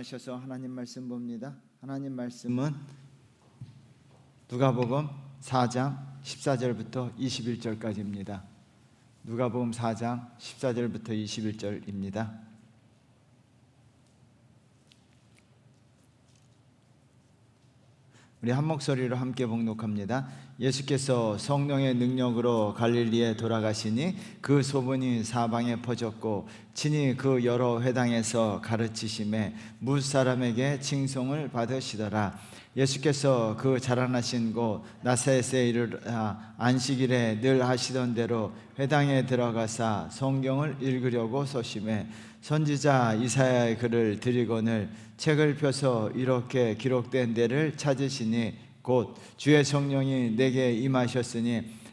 일어나셔서 하나님 말씀 봅니다. 하나님 말씀은 누가복음 4장 14절부터 21절까지입니다. 누가복음 4장 14절부터 21절입니다. 우리 한 목소리로 함께 봉독합니다. 예수께서 성령의 능력으로 갈릴리에 돌아가시니 그 소문이 사방에 퍼졌고 친히 그 여러 회당에서 가르치심에 무 사람에게 칭송을 받으시더라. 예수께서 그 자라나신 곳 나사렛에 이르러 안식일에 늘 하시던 대로 회당에 들어가사 성경을 읽으려고 소심해 선지자 이사야의 글을 드리거늘 책을 펴서 이렇게 기록된 데를 찾으시니 곧 주의 성령이 내게 임하셨으니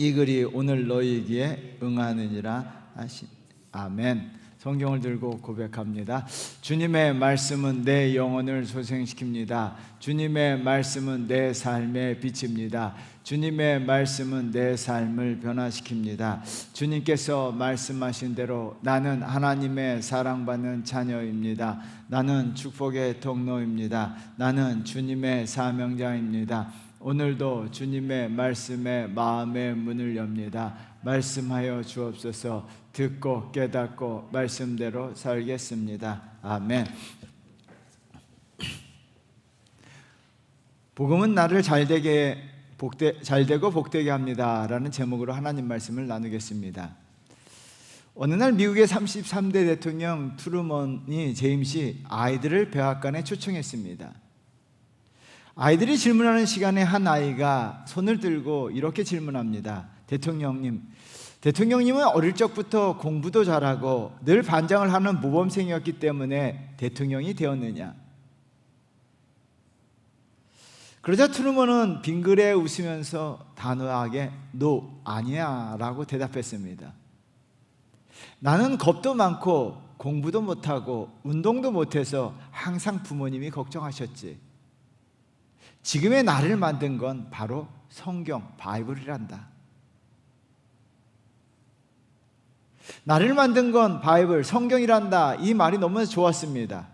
이 글이 오늘 너희에게 응하느니라 하신 아멘. 성경을 들고 고백합니다. 주님의 말씀은 내 영혼을 소생시킵니다. 주님의 말씀은 내 삶의 빛입니다. 주님의 말씀은 내 삶을 변화시킵니다. 주님께서 말씀하신 대로 나는 하나님의 사랑받는 자녀입니다. 나는 축복의 통로입니다. 나는 주님의 사명자입니다. 오늘도 주님의 말씀에 마음의 문을 엽니다. 말씀하여 주옵소서 듣고 깨닫고 말씀대로 살겠습니다. 아멘. 복음은 나를 잘 되게 복되, 잘 되고 복되게 합니다라는 제목으로 하나님 말씀을 나누겠습니다. 어느 날 미국의 33대 대통령 트루먼이 제임시 아이들을 백악관에 초청했습니다. 아이들이 질문하는 시간에 한 아이가 손을 들고 이렇게 질문합니다. 대통령님, 대통령님은 어릴 적부터 공부도 잘하고 늘 반장을 하는 모범생이었기 때문에 대통령이 되었느냐? 그러자 트루먼은 빙그레 웃으면서 단호하게 "노, 아니야라고 대답했습니다. 나는 겁도 많고 공부도 못하고 운동도 못해서 항상 부모님이 걱정하셨지. 지금의 나를 만든 건 바로 성경, 바이블이란다. 나를 만든 건 바이블, 성경이란다. 이 말이 너무 좋았습니다.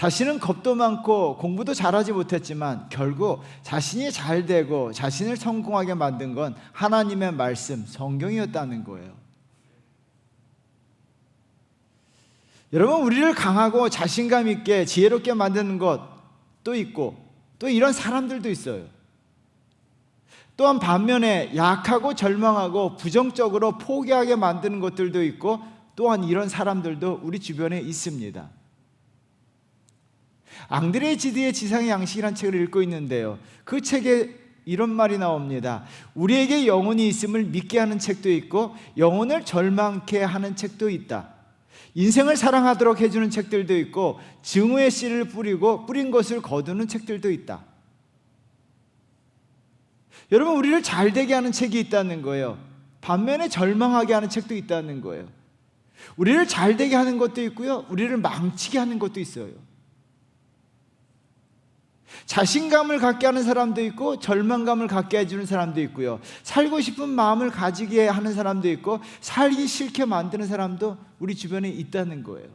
자신은 겁도 많고 공부도 잘하지 못했지만 결국 자신이 잘 되고 자신을 성공하게 만든 건 하나님의 말씀, 성경이었다는 거예요. 여러분, 우리를 강하고 자신감 있게 지혜롭게 만드는 것도 있고 또 이런 사람들도 있어요. 또한 반면에 약하고 절망하고 부정적으로 포기하게 만드는 것들도 있고 또한 이런 사람들도 우리 주변에 있습니다. 앙드레 지드의 지상의 양식이라는 책을 읽고 있는데요. 그 책에 이런 말이 나옵니다. 우리에게 영혼이 있음을 믿게 하는 책도 있고 영혼을 절망케 하는 책도 있다. 인생을 사랑하도록 해주는 책들도 있고 증오의 씨를 뿌리고 뿌린 것을 거두는 책들도 있다. 여러분 우리를 잘 되게 하는 책이 있다는 거예요. 반면에 절망하게 하는 책도 있다는 거예요. 우리를 잘 되게 하는 것도 있고요. 우리를 망치게 하는 것도 있어요. 자신감을 갖게 하는 사람도 있고 절망감을 갖게 해주는 사람도 있고요. 살고 싶은 마음을 가지게 하는 사람도 있고 살기 싫게 만드는 사람도 우리 주변에 있다는 거예요.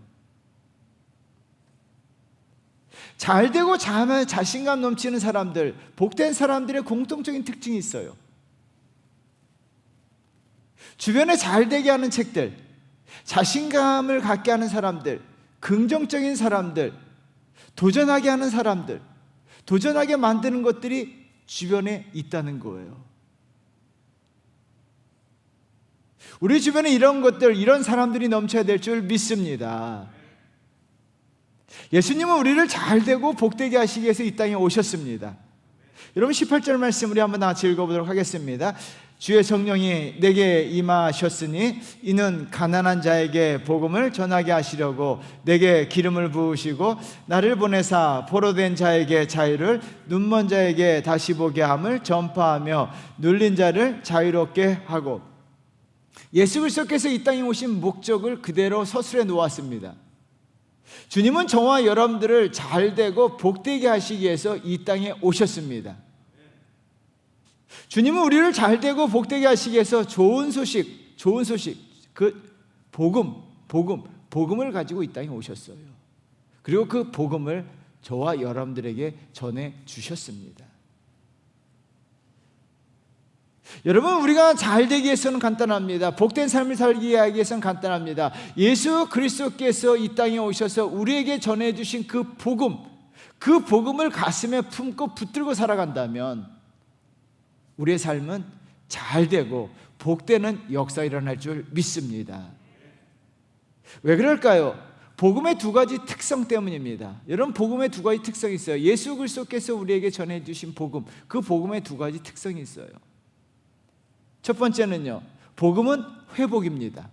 잘 되고 자신감 넘치는 사람들, 복된 사람들의 공통적인 특징이 있어요. 주변에 잘 되게 하는 책들, 자신감을 갖게 하는 사람들, 긍정적인 사람들, 도전하게 하는 사람들, 도전하게 만드는 것들이 주변에 있다는 거예요. 우리 주변에 이런 것들, 이런 사람들이 넘쳐야 될 줄 믿습니다. 예수님은 우리를 잘 되고 복되게 하시기 위해서 이 땅에 오셨습니다. 여러분 18절 말씀 우리 한번 같이 읽어보도록 하겠습니다. 주의 성령이 내게 임하셨으니 이는 가난한 자에게 복음을 전하게 하시려고 내게 기름을 부으시고 나를 보내사 포로된 자에게 자유를 눈먼 자에게 다시 보게 함을 전파하며 눌린 자를 자유롭게 하고 예수 그리스도께서 이 땅에 오신 목적을 그대로 서술해 놓았습니다. 주님은 저와 여러분들을 잘 되고 복되게 하시기 위해서 이 땅에 오셨습니다. 주님은 우리를 잘되고 복되게 하시기 위해서 좋은 소식, 좋은 소식, 그 복음, 복음, 복음을 가지고 이 땅에 오셨어요. 그리고 그 복음을 저와 여러분들에게 전해 주셨습니다. 여러분 우리가 잘 되기 위해서는 간단합니다. 복된 삶을 살기 위해서는 간단합니다. 예수 그리스도께서 이 땅에 오셔서 우리에게 전해 주신 그 복음, 그 복음을 가슴에 품고 붙들고 살아간다면 우리의 삶은 잘 되고 복되는 역사 일어날 줄 믿습니다. 왜 그럴까요? 복음의 두 가지 특성 때문입니다. 여러분 복음의 두 가지 특성이 있어요. 예수 그리스도께서 우리에게 전해 주신 복음, 그 복음의 두 가지 특성이 있어요. 첫 번째는요. 복음은 회복입니다.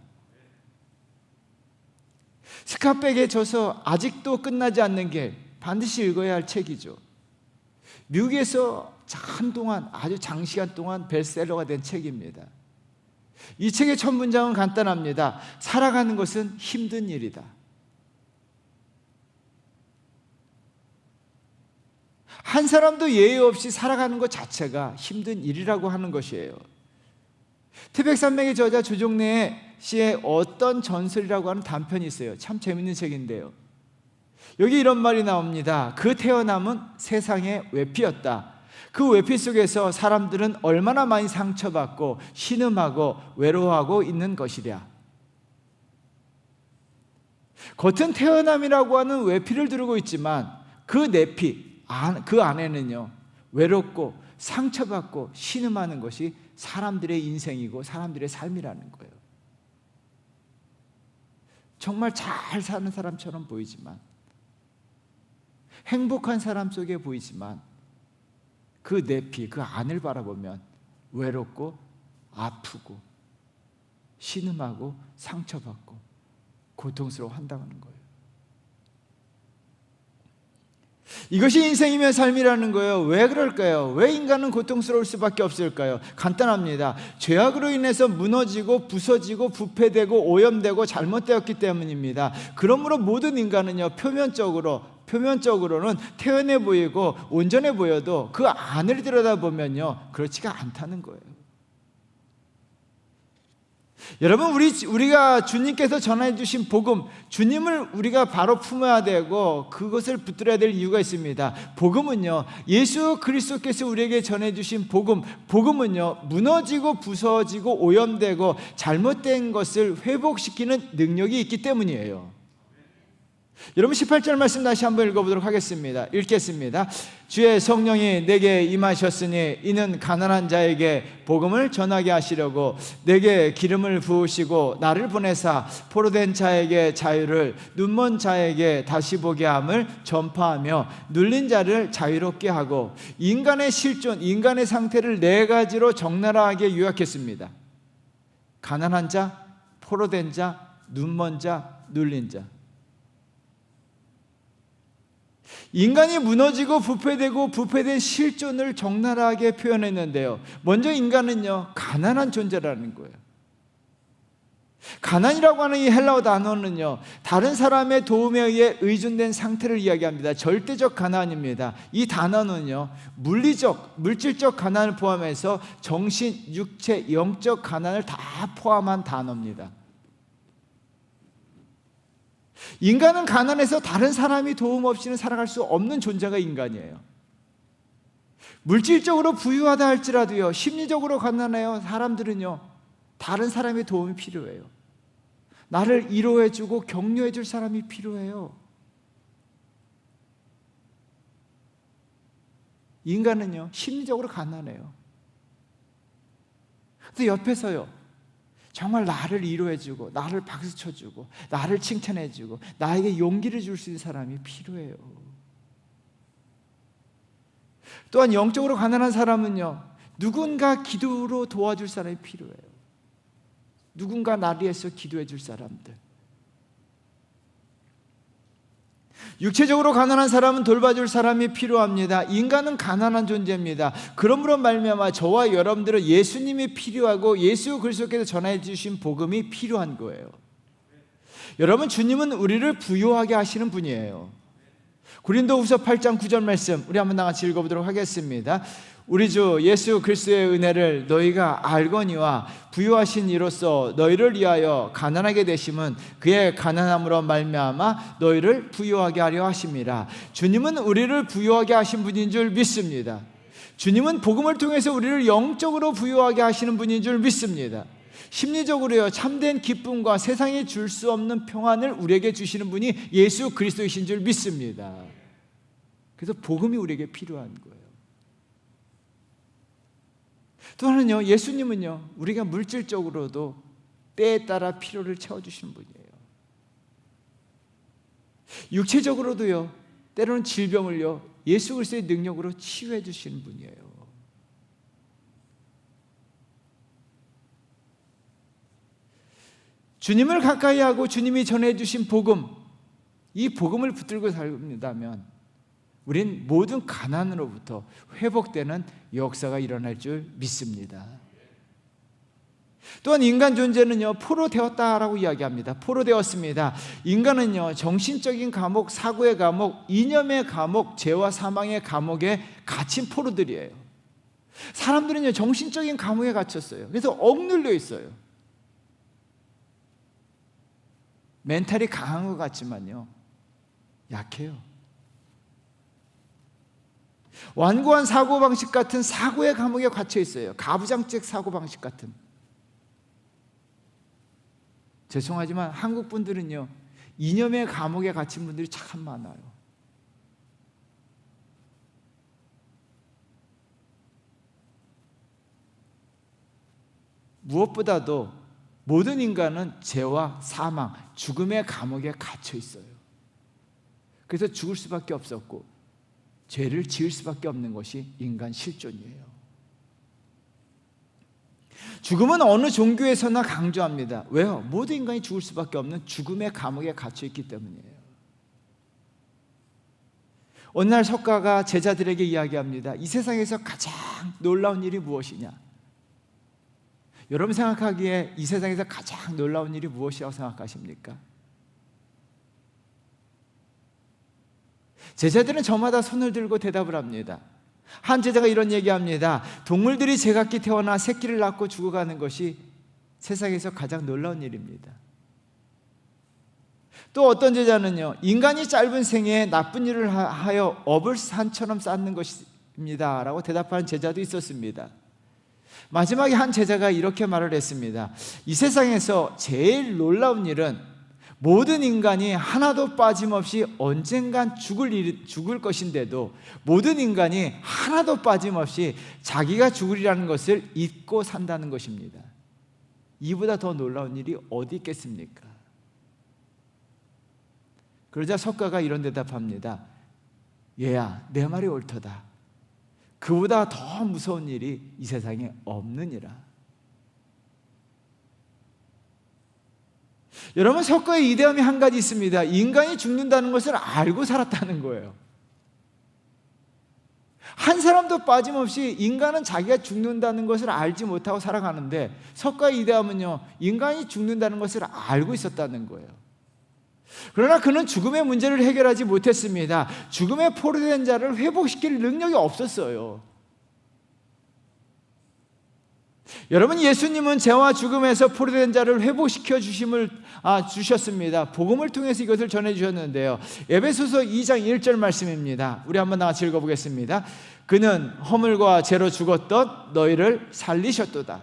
스카백에 져서 아직도 끝나지 않는 게 반드시 읽어야 할 책이죠. 미국에서 한동안 아주 장시간 동안 베스트셀러가 된 책입니다. 이 책의 첫 문장은 간단합니다. 살아가는 것은 힘든 일이다. 한 사람도 예외 없이 살아가는 것 자체가 힘든 일이라고 하는 것이에요. 태백산맥의 저자 조종래 씨의 어떤 전설이라고 하는 단편이 있어요. 참 재밌는 책인데요. 여기 이런 말이 나옵니다. 그 태어남은 세상의 외피였다. 그 외피 속에서 사람들은 얼마나 많이 상처받고 신음하고 외로워하고 있는 것이랴. 겉은 태어남이라고 하는 외피를 두르고 있지만 그 내피, 그 안에는요, 외롭고 상처받고 신음하는 것이 사람들의 인생이고 사람들의 삶이라는 거예요. 정말 잘 사는 사람처럼 보이지만, 행복한 사람 속에 보이지만, 그 내피, 그 안을 바라보면 외롭고 아프고 신음하고 상처받고 고통스러워 한다는 거예요. 이것이 인생이며 삶이라는 거예요. 왜 그럴까요? 왜 인간은 고통스러울 수밖에 없을까요? 간단합니다. 죄악으로 인해서 무너지고 부서지고 부패되고 오염되고 잘못되었기 때문입니다. 그러므로 모든 인간은요, 표면적으로 표면적으로는 태연해 보이고 온전해 보여도 그 안을 들여다보면요, 그렇지가 않다는 거예요. 여러분 우리 우리가 주님께서 전해 주신 복음 주님을 우리가 바로 품어야 되고 그것을 붙들어야 될 이유가 있습니다. 복음은요. 예수 그리스도께서 우리에게 전해 주신 복음 복음은요. 무너지고 부서지고 오염되고 잘못된 것을 회복시키는 능력이 있기 때문이에요. 여러분 18절 말씀 다시 한번 읽어보도록 하겠습니다. 읽겠습니다. 주의 성령이 내게 임하셨으니 이는 가난한 자에게 복음을 전하게 하시려고 내게 기름을 부으시고 나를 보내사 포로된 자에게 자유를 눈먼 자에게 다시 보게 함을 전파하며 눌린 자를 자유롭게 하고 인간의 실존, 인간의 상태를 네 가지로 적나라하게 요약했습니다. 가난한 자, 포로된 자, 눈먼 자, 눌린 자. 인간이 무너지고 부패되고 부패된 실존을 적나라하게 표현했는데요. 먼저 인간은요, 가난한 존재라는 거예요. 가난이라고 하는 이 헬라어 단어는요, 다른 사람의 도움에 의해 의존된 상태를 이야기합니다. 절대적 가난입니다. 이 단어는요, 물리적, 물질적 가난을 포함해서 정신, 육체, 영적 가난을 다 포함한 단어입니다. 인간은 가난해서 다른 사람이 도움 없이는 살아갈 수 없는 존재가 인간이에요. 물질적으로 부유하다 할지라도요, 심리적으로 가난해요. 사람들은요, 다른 사람의 도움이 필요해요. 나를 위로해주고 격려해줄 사람이 필요해요. 인간은요, 심리적으로 가난해요. 근데 옆에서요, 정말 나를 위로해주고 나를 박수 쳐주고 나를 칭찬해주고 나에게 용기를 줄 수 있는 사람이 필요해요. 또한 영적으로 가난한 사람은요 누군가 기도로 도와줄 사람이 필요해요. 누군가 나를 위해서 기도해 줄 사람들. 육체적으로 가난한 사람은 돌봐줄 사람이 필요합니다. 인간은 가난한 존재입니다. 그러므로 말미암아 저와 여러분들은 예수님이 필요하고 예수 그리스도께서 전해 주신 복음이 필요한 거예요. 여러분 주님은 우리를 부유하게 하시는 분이에요. 고린도후서 8장 9절 말씀 우리 한번 다 같이 읽어보도록 하겠습니다. 우리 주 예수 그리스도의 은혜를 너희가 알거니와 부유하신 이로써 너희를 위하여 가난하게 되심은 그의 가난함으로 말미암아 너희를 부유하게 하려 하심이라. 주님은 우리를 부유하게 하신 분인 줄 믿습니다. 주님은 복음을 통해서 우리를 영적으로 부유하게 하시는 분인 줄 믿습니다. 심리적으로요 참된 기쁨과 세상이 줄 수 없는 평안을 우리에게 주시는 분이 예수 그리스도이신 줄 믿습니다. 그래서 복음이 우리에게 필요한 거예요. 또 하나는요, 예수님은요, 우리가 물질적으로도 때에 따라 필요를 채워주시는 분이에요. 육체적으로도요, 때로는 질병을요, 예수 그리스도의 능력으로 치유해 주시는 분이에요. 주님을 가까이 하고 주님이 전해 주신 복음, 이 복음을 붙들고 살다면 우린 모든 가난으로부터 회복되는 역사가 일어날 줄 믿습니다. 또한 인간 존재는요, 포로 되었다라고 이야기합니다. 포로 되었습니다. 인간은요, 정신적인 감옥, 사고의 감옥, 이념의 감옥, 죄와 사망의 감옥에 갇힌 포로들이에요. 사람들은요, 정신적인 감옥에 갇혔어요. 그래서 억눌려 있어요. 멘탈이 강한 것 같지만요, 약해요. 완고한 사고방식 같은 사고의 감옥에 갇혀 있어요. 가부장적 사고방식 같은. 죄송하지만 한국 분들은요, 이념의 감옥에 갇힌 분들이 참 많아요. 무엇보다도 모든 인간은 죄와 사망, 죽음의 감옥에 갇혀 있어요. 그래서 죽을 수밖에 없었고, 죄를 지을 수밖에 없는 것이 인간 실존이에요. 죽음은 어느 종교에서나 강조합니다. 왜요? 모든 인간이 죽을 수밖에 없는 죽음의 감옥에 갇혀 있기 때문이에요. 어느 날 석가가 제자들에게 이야기합니다. 이 세상에서 가장 놀라운 일이 무엇이냐? 여러분 생각하기에 이 세상에서 가장 놀라운 일이 무엇이라고 생각하십니까? 제자들은 저마다 손을 들고 대답을 합니다. 한 제자가 이런 얘기합니다. 동물들이 제각기 태어나 새끼를 낳고 죽어가는 것이 세상에서 가장 놀라운 일입니다. 또 어떤 제자는요, 인간이 짧은 생에 나쁜 일을 하여 업을 산처럼 쌓는 것입니다. 라고 대답하는 제자도 있었습니다. 마지막에 한 제자가 이렇게 말을 했습니다. 이 세상에서 제일 놀라운 일은 모든 인간이 하나도 빠짐없이 언젠간 죽을 일, 죽을 것인데도 모든 인간이 하나도 빠짐없이 자기가 죽으리라는 것을 잊고 산다는 것입니다. 이보다 더 놀라운 일이 어디 있겠습니까? 그러자 석가가 이런 대답합니다. 얘야, 내 말이 옳도다. 그보다 더 무서운 일이 이 세상에 없느니라. 여러분 석가의 이대함이 한 가지 있습니다. 인간이 죽는다는 것을 알고 살았다는 거예요. 한 사람도 빠짐없이 인간은 자기가 죽는다는 것을 알지 못하고 살아가는데 석가의 이대함은요 인간이 죽는다는 것을 알고 있었다는 거예요. 그러나 그는 죽음의 문제를 해결하지 못했습니다. 죽음의 포로된 자를 회복시킬 능력이 없었어요. 여러분 예수님은 죄와 죽음에서 포로된 자를 회복시켜 주심을 아, 주셨습니다. 복음을 통해서 이것을 전해 주셨는데요. 에베소서 2장 1절 말씀입니다. 우리 한번 나같이 읽어 보겠습니다. 그는 허물과 죄로 죽었던 너희를 살리셨도다.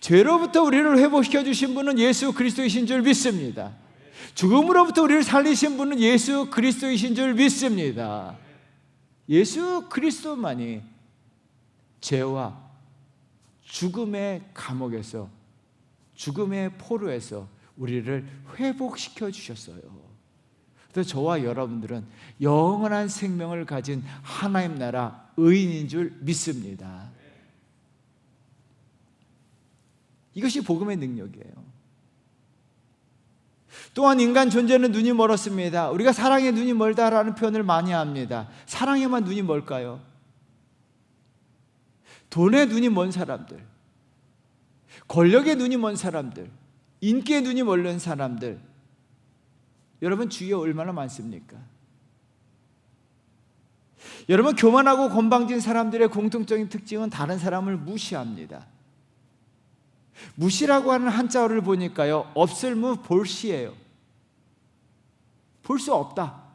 죄로부터 우리를 회복시켜 주신 분은 예수 그리스도이신 줄 믿습니다. 죽음으로부터 우리를 살리신 분은 예수 그리스도이신 줄 믿습니다. 예수 그리스도만이 죄와 죽음의 감옥에서 죽음의 포로에서 우리를 회복시켜 주셨어요. 그래서 저와 여러분들은 영원한 생명을 가진 하나님 나라 의인인 줄 믿습니다. 이것이 복음의 능력이에요. 또한 인간 존재는 눈이 멀었습니다. 우리가 사랑에 눈이 멀다라는 표현을 많이 합니다. 사랑에만 눈이 멀까요? 돈에 눈이 먼 사람들, 권력에 눈이 먼 사람들, 인기에 눈이 멀는 사람들, 여러분 주위에 얼마나 많습니까? 여러분 교만하고 건방진 사람들의 공통적인 특징은 다른 사람을 무시합니다. 무시라고 하는 한자어를 보니까요. 없을 무 볼시예요. 볼 수 없다.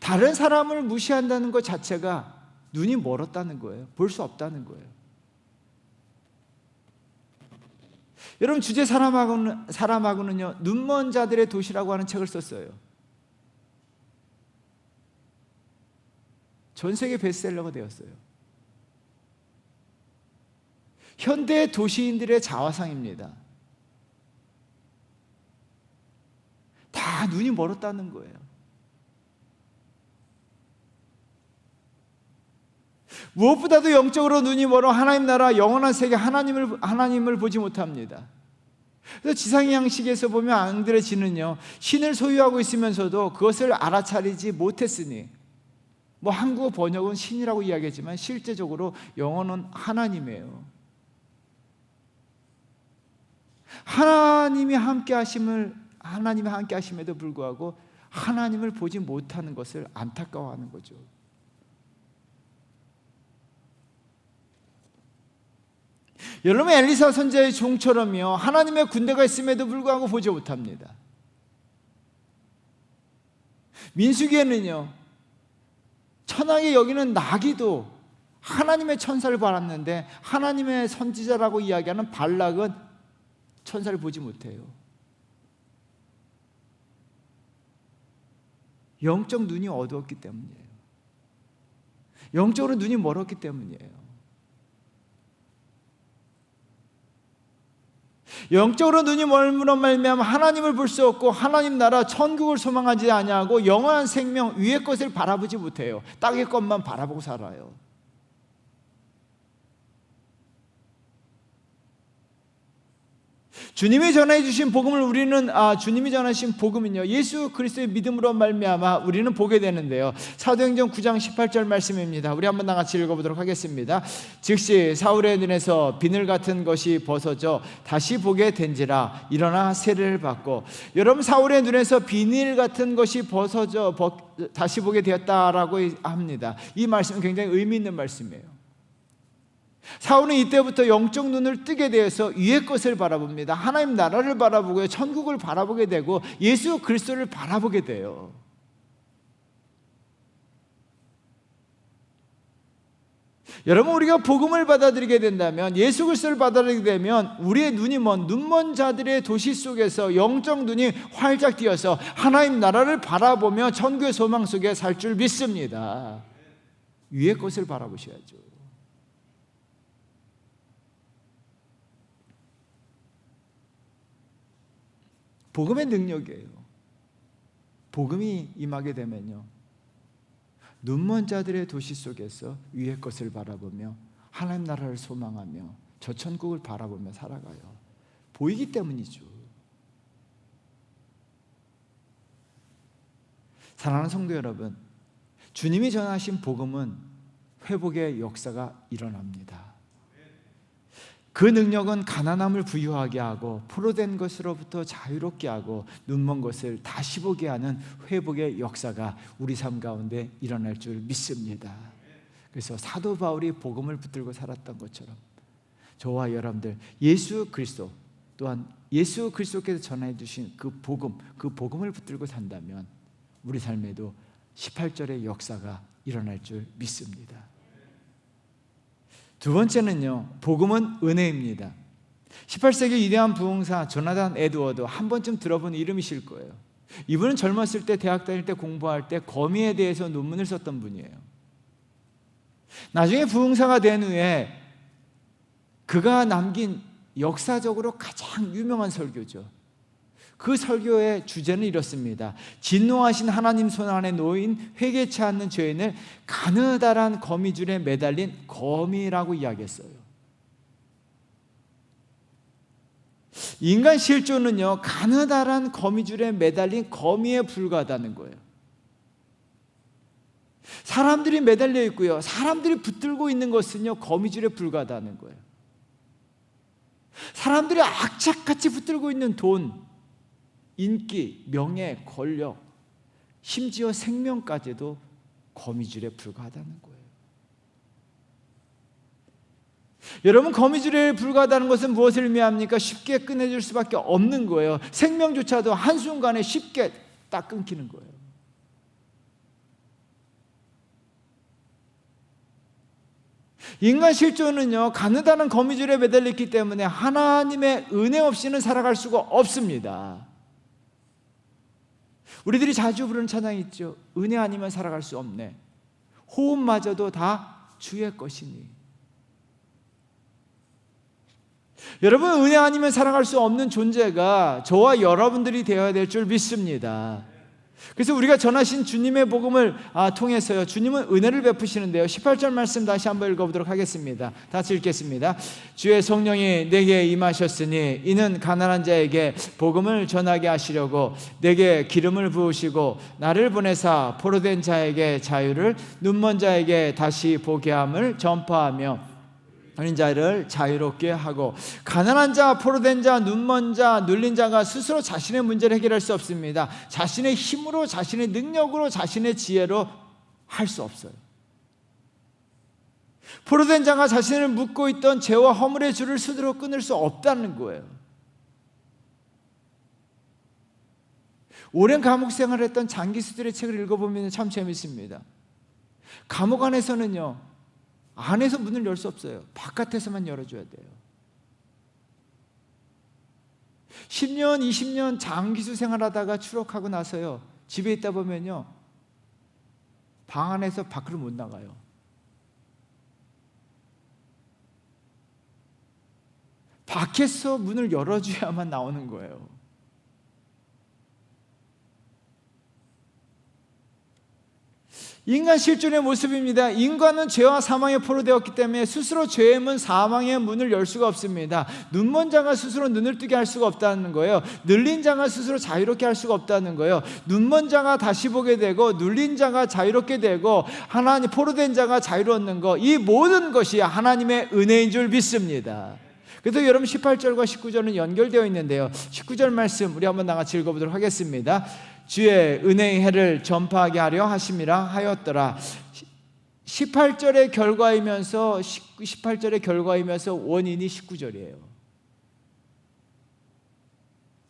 다른 사람을 무시한다는 것 자체가 눈이 멀었다는 거예요. 볼 수 없다는 거예요. 여러분 주제 사람하고는 사람하고는요 눈먼 자들의 도시라고 하는 책을 썼어요. 전 세계 베스트셀러가 되었어요. 현대 도시인들의 자화상입니다. 다 눈이 멀었다는 거예요. 무엇보다도 영적으로 눈이 멀어 하나님 나라 영원한 세계 하나님을 하나님을 보지 못합니다. 그래서 지상의 양식에서 보면 앙드레지는요 신을 소유하고 있으면서도 그것을 알아차리지 못했으니 뭐 한국어 번역은 신이라고 이야기하지만 실제적으로 영어는 하나님이에요. 하나님이 함께 하심을 하나님이 함께 하심에도 불구하고 하나님을 보지 못하는 것을 안타까워하는 거죠. 여러분 엘리사 선자의 종처럼요 하나님의 군대가 있음에도 불구하고 보지 못합니다. 민수기에는요 천하게 여기는 나기도 하나님의 천사를 바랐는데 하나님의 선지자라고 이야기하는 발락은 천사를 보지 못해요. 영적 눈이 어두웠기 때문이에요. 영적으로 눈이 멀었기 때문이에요. 영적으로 눈이 멀므로 말미암아 하나님을 볼 수 없고 하나님 나라 천국을 소망하지 아니하고 영원한 생명 위의 것을 바라보지 못해요. 땅의 것만 바라보고 살아요. 주님이 전해 주신 복음을 우리는 아 주님이 전하신 복음은요. 예수 그리스도의 믿음으로 말미암아 우리는 보게 되는데요. 사도행전 9장 18절 말씀입니다. 우리 한번 다 같이 읽어 보도록 하겠습니다. 즉시 사울의 눈에서 비늘 같은 것이 벗어져 다시 보게 된지라 일어나 세례를 받고 여러분 사울의 눈에서 비늘 같은 것이 벗어져 벗, 다시 보게 되었다라고 합니다. 이 말씀은 굉장히 의미 있는 말씀이에요. 사울은 이때부터 영적 눈을 뜨게 되어서 위의 것을 바라봅니다. 하나님 나라를 바라보고요. 천국을 바라보게 되고 예수 그리스도를 바라보게 돼요. 여러분 우리가 복음을 받아들이게 된다면 예수 그리스도를 받아들이게 되면 우리의 눈이 먼 눈먼 자들의 도시 속에서 영적 눈이 활짝 띄어서 하나님 나라를 바라보며 천국의 소망 속에 살 줄 믿습니다. 위의 것을 바라보셔야죠. 복음의 능력이에요. 복음이 임하게 되면요. 눈먼 자들의 도시 속에서 위의 것을 바라보며 하나님 나라를 소망하며 저 천국을 바라보며 살아가요. 보이기 때문이죠. 사랑하는 성도 여러분, 주님이 전하신 복음은 회복의 역사가 일어납니다. 그 능력은 가난함을 부유하게 하고 포로된 것으로부터 자유롭게 하고 눈먼 것을 다시 보게 하는 회복의 역사가 우리 삶 가운데 일어날 줄 믿습니다. 그래서 사도 바울이 복음을 붙들고 살았던 것처럼 저와 여러분들 예수 그리스도 또한 예수 그리스도께서 전해 주신 그 복음, 그 복음을 붙들고 산다면 우리 삶에도 18절의 역사가 일어날 줄 믿습니다. 두 번째는요, 복음은 은혜입니다. 18세기 위대한 부흥사 조나단 에드워드 한 번쯤 들어본 이름이실 거예요. 이분은 젊었을 때 대학 다닐 때 공부할 때 거미에 대해서 논문을 썼던 분이에요. 나중에 부흥사가 된 후에 그가 남긴 역사적으로 가장 유명한 설교죠. 그 설교의 주제는 이렇습니다. 진노하신 하나님 손 안에 놓인 회개치 않는 죄인을 가느다란 거미줄에 매달린 거미라고 이야기했어요. 인간 실존은요, 가느다란 거미줄에 매달린 거미에 불과하다는 거예요. 사람들이 매달려 있고요. 사람들이 붙들고 있는 것은요, 거미줄에 불과하다는 거예요. 사람들이 악착같이 붙들고 있는 돈, 인기, 명예, 권력, 심지어 생명까지도 거미줄에 불과하다는 거예요. 여러분 거미줄에 불과하다는 것은 무엇을 의미합니까? 쉽게 끊어질 수밖에 없는 거예요. 생명조차도 한순간에 쉽게 딱 끊기는 거예요. 인간 실존은요, 가느다란 거미줄에 매달렸기 때문에 하나님의 은혜 없이는 살아갈 수가 없습니다. 우리들이 자주 부르는 찬양이 있죠. 은혜 아니면 살아갈 수 없네. 호흡마저도 다 주의 것이니. 여러분, 은혜 아니면 살아갈 수 없는 존재가 저와 여러분들이 되어야 될 줄 믿습니다. 그래서 우리가 전하신 주님의 복음을 아, 통해서요. 주님은 은혜를 베푸시는데요. 18절 말씀 다시 한번 읽어보도록 하겠습니다. 다시 읽겠습니다. 주의 성령이 내게 임하셨으니 이는 가난한 자에게 복음을 전하게 하시려고 내게 기름을 부으시고 나를 보내사 포로된 자에게 자유를 눈먼 자에게 다시 보게 함을 전파하며 어린 자를 자유롭게 하고 가난한 자, 포로된 자, 눈먼 자, 눌린 자가 스스로 자신의 문제를 해결할 수 없습니다. 자신의 힘으로, 자신의 능력으로, 자신의 지혜로 할 수 없어요. 포로된 자가 자신을 묶고 있던 죄와 허물의 줄을 스스로 끊을 수 없다는 거예요. 오랜 감옥 생활을 했던 장기수들의 책을 읽어보면 참 재밌습니다. 감옥 안에서는요, 안에서 문을 열 수 없어요. 바깥에서만 열어줘야 돼요. 10년, 20년 장기수 생활하다가 추록하고 나서요. 집에 있다 보면요. 방 안에서 밖으로 못 나가요. 밖에서 문을 열어줘야만 나오는 거예요. 인간 실존의 모습입니다. 인간은 죄와 사망에 포로 되었기 때문에 스스로 죄의 문, 사망의 문을 열 수가 없습니다. 눈먼 자가 스스로 눈을 뜨게 할 수가 없다는 거예요. 늘린 자가 스스로 자유롭게 할 수가 없다는 거예요. 눈먼 자가 다시 보게 되고 눌린 자가 자유롭게 되고 하나님 포로된 자가 자유로웠는 거, 이 모든 것이 하나님의 은혜인 줄 믿습니다. 그래서 여러분 18절과 19절은 연결되어 있는데요. 19절 말씀 우리 한번 나같이 읽어보도록 하겠습니다. 주의 은혜의 해를 전파하게 하려 하심이라 하였더라. 18절의 결과이면서 18절의 결과이면서 원인이 19절이에요.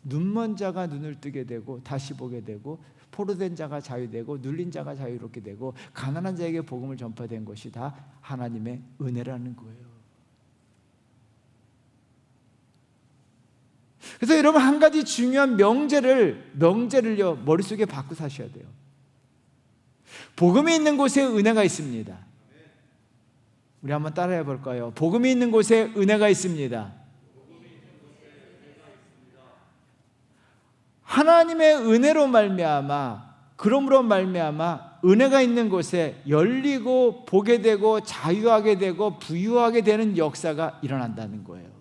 눈먼 자가 눈을 뜨게 되고 다시 보게 되고 포로된 자가 자유되고 눌린 자가 자유롭게 되고 가난한 자에게 복음을 전파된 것이 다 하나님의 은혜라는 거예요. 그래서 여러분 한 가지 중요한 명제를 명제를요 머릿속에 받고 사셔야 돼요. 복음이 있는 곳에 은혜가 있습니다. 우리 한번 따라해 볼까요? 복음이 있는 곳에 은혜가 있습니다. 하나님의 은혜로 말미암아 그러므로 말미암아 은혜가 있는 곳에 열리고 보게 되고 자유하게 되고 부유하게 되는 역사가 일어난다는 거예요.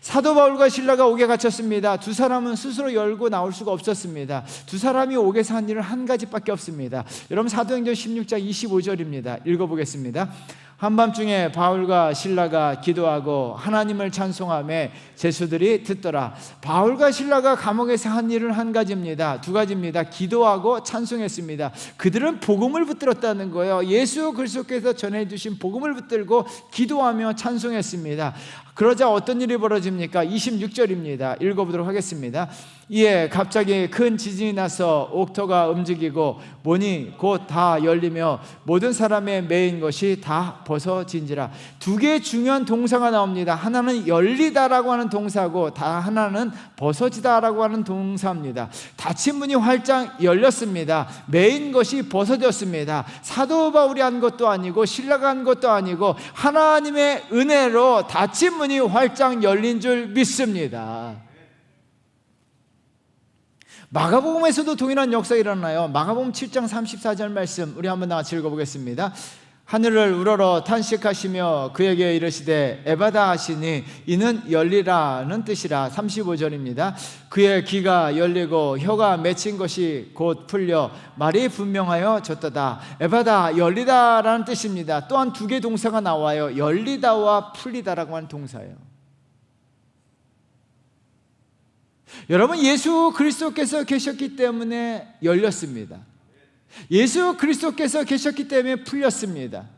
사도 바울과 신라가 옥에 갇혔습니다. 두 사람은 스스로 열고 나올 수가 없었습니다. 두 사람이 옥에서 한 일은 한 가지밖에 없습니다. 여러분 사도행전 16장 25절입니다. 읽어보겠습니다. 한밤중에 바울과 신라가 기도하고 하나님을 찬송함에 제수들이 듣더라. 바울과 신라가 감옥에서 한 일은 한 가지입니다. 두 가지입니다. 기도하고 찬송했습니다. 그들은 복음을 붙들었다는 거예요. 예수 그리스도께서 전해 주신 복음을 붙들고 기도하며 찬송했습니다. 그러자 어떤 일이 벌어집니까? 26절입니다. 읽어보도록 하겠습니다. 이에 갑자기 큰 지진이 나서 옥토가 움직이고 문이 곧 다 열리며 모든 사람의 매인 것이 다 벗어진지라. 두 개의 중요한 동사가 나옵니다. 하나는 열리다라고 하는 동사고 다 하나는 벗어지다라고 하는 동사입니다. 닫힌 문이 활짝 열렸습니다. 매인 것이 벗어졌습니다. 사도 바울이 한 것도 아니고 신라가 한 것도 아니고 하나님의 은혜로 닫힌 문 문이 활짝 열린 줄 믿습니다. 마가복음에서도 동일한 역사 일어나요. 마가복음 7장 34절 말씀 우리 한번 다 읽어보겠습니다. 하늘을 우러러 탄식하시며 그에게 이르시되 에바다 하시니 이는 열리라는 뜻이라 35절입니다. 그의 귀가 열리고 혀가 맺힌 것이 곧 풀려 말이 분명하여 졌다다. 에바다 열리다라는 뜻입니다. 또한 두 개 동사가 나와요. 열리다와 풀리다라고 하는 동사예요. 여러분 예수 그리스도께서 계셨기 때문에 열렸습니다. 예수 그리스도께서 계셨기 때문에 풀렸습니다.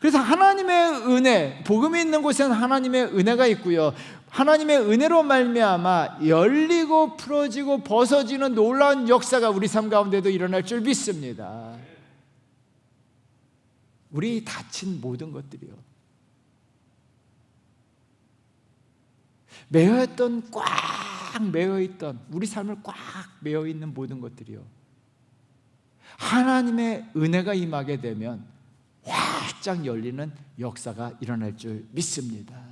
그래서 하나님의 은혜, 복음이 있는 곳에는 하나님의 은혜가 있고요. 하나님의 은혜로 말미암아 열리고 풀어지고 벗어지는 놀라운 역사가 우리 삶 가운데도 일어날 줄 믿습니다. 우리 다친 모든 것들이요. 매어있던 꽉 매어있던 우리 삶을 꽉 매어있는 모든 것들이요. 하나님의 은혜가 임하게 되면 활짝 열리는 역사가 일어날 줄 믿습니다.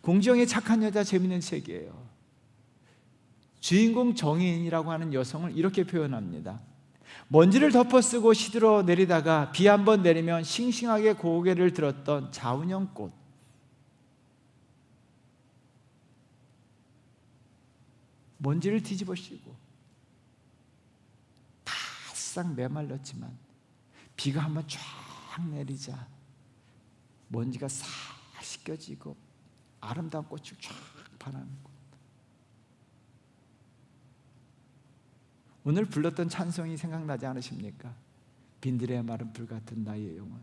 공정의 착한 여자 재밌는 책이에요. 주인공 정인이라고 하는 여성을 이렇게 표현합니다. 먼지를 덮어쓰고 시들어 내리다가 비 한 번 내리면 싱싱하게 고개를 들었던 자운형 꽃. 먼지를 뒤집어 씌고 바싹 메말랐지만 비가 한번 쫙 내리자 먼지가 싹 씻겨지고 아름다운 꽃이 쫙 반하는 것. 오늘 불렀던 찬송이 생각나지 않으십니까? 빈들의 마른 불 같은 나의 영혼.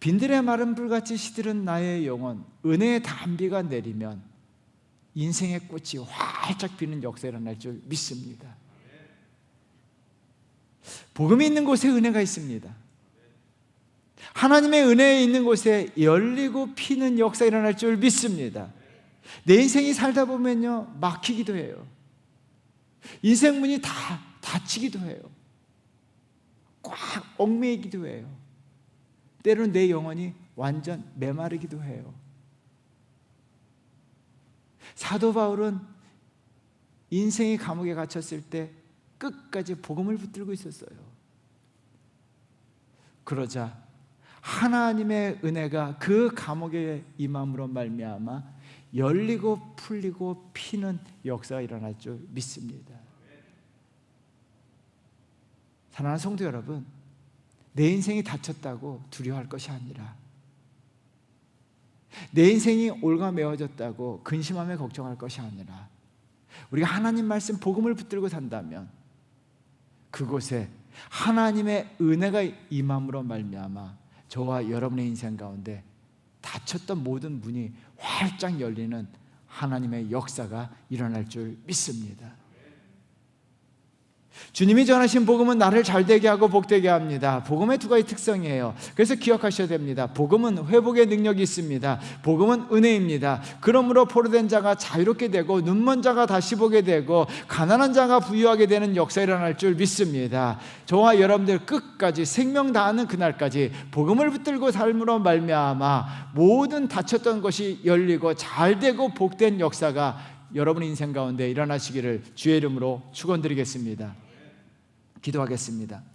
빈들의 마른 불같이 시들은 나의 영혼, 은혜의 단비가 내리면 인생의 꽃이 활짝 피는 역사가 일어날 줄 믿습니다. 복음이 있는 곳에 은혜가 있습니다. 하나님의 은혜에 있는 곳에 열리고 피는 역사가 일어날 줄 믿습니다. 내 인생이 살다 보면요, 막히기도 해요. 인생 문이 다 닫히기도 해요. 꽉 얽매이기도 해요. 때로는 내 영혼이 완전 메마르기도 해요. 사도 바울은 인생의 감옥에 갇혔을 때 끝까지 복음을 붙들고 있었어요. 그러자 하나님의 은혜가 그 감옥에 임함으로 말미암아 열리고 풀리고 피는 역사가 일어날 줄 믿습니다. 사랑하는 성도 여러분, 내 인생이 닫혔다고 두려워할 것이 아니라 내 인생이 올가매어졌다고 근심하며 걱정할 것이 아니라 우리가 하나님 말씀 복음을 붙들고 산다면 그곳에 하나님의 은혜가 임함으로 말미암아 저와 여러분의 인생 가운데 닫혔던 모든 문이 활짝 열리는 하나님의 역사가 일어날 줄 믿습니다. 주님이 전하신 복음은 나를 잘되게 하고 복되게 합니다. 복음의 두 가지 특성이에요. 그래서 기억하셔야 됩니다. 복음은 회복의 능력이 있습니다. 복음은 은혜입니다. 그러므로 포로된 자가 자유롭게 되고 눈먼 자가 다시 보게 되고 가난한 자가 부유하게 되는 역사 일어날 줄 믿습니다. 저와 여러분들 끝까지 생명 다하는 그날까지 복음을 붙들고 삶으로 말미암아 모든 닫혔던 것이 열리고 잘되고 복된 역사가 여러분 인생 가운데 일어나시기를 주의 이름으로 축원드리겠습니다. 기도하겠습니다.